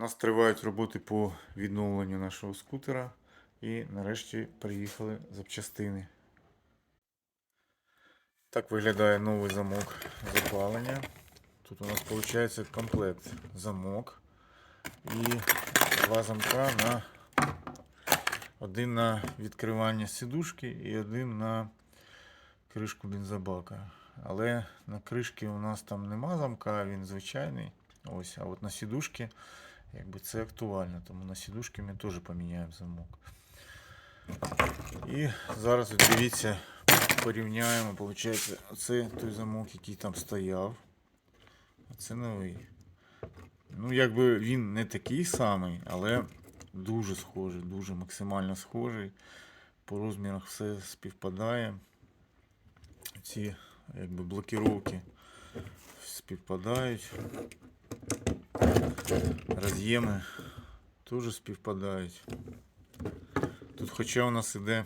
Нас тривають роботи по відновленню нашого скутера. І нарешті приїхали запчастини. Так виглядає новий замок запалення. Тут у нас виходить комплект замок і два замка на один на відкривання сідушки і один на кришку бензобака. Але на кришці у нас там нема замка, він звичайний. Ось, а от на сідушці якби це актуально, тому на сідушки ми теж поміняємо замок. І зараз дивіться, порівняємо, виходить, це той замок, який там стояв. А це новий. Ну, якби він не такий самий, але дуже схожий, дуже максимально схожий. По розмірах все співпадає. Ці якби блокіровки співпадають. Роз'єми теж співпадають. Тут хоча у нас іде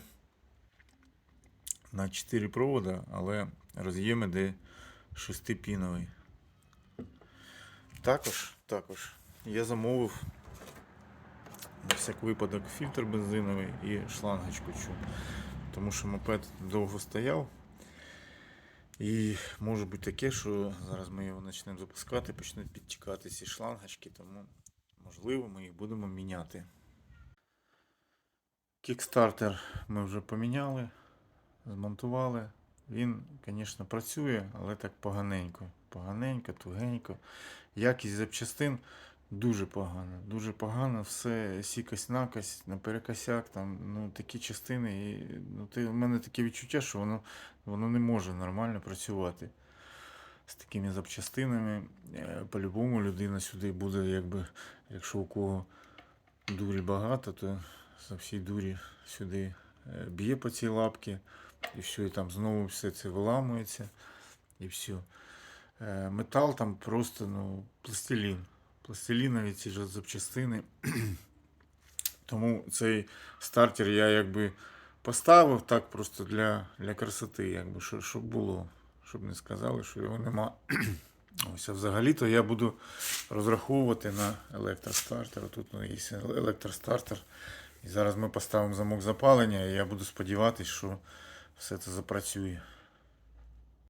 на 4 провода, але роз'єм іде 6-піновий. Також, також я замовив на всяк випадок фільтр бензиновий і шлангочку. Тому що мопед довго стояв. І може бути таке, що зараз ми його почнемо запускати, почнуть підтікати ці шлангочки, тому можливо ми їх будемо міняти. Кікстартер ми вже поміняли, змонтували. Він, звісно, працює, але так поганенько. Поганенько, тугенько. Якість запчастин дуже погана. Дуже погано, все сікось накось, наперекосяк, там, ну, такі частини. І, ну, ти, в мене таке відчуття, що воно, воно не може нормально працювати з такими запчастинами. Е, По-любому людина сюди буде, якби, якщо у кого дурі багато, то за всій дурі сюди е, б'є по цій лапці, і все, і там знову все це виламується, і все. Метал там просто ну, пластилін. Пластилінові ці ж запчастини. Тому цей стартер я якби поставив так просто для, для красоти, якби, щоб, було, щоб не сказали, що його нема. Ось, а взагалі-то я буду розраховувати на електростартер. Тут ну, є електростартер. І зараз ми поставимо замок запалення, і я буду сподіватися, що все це запрацює.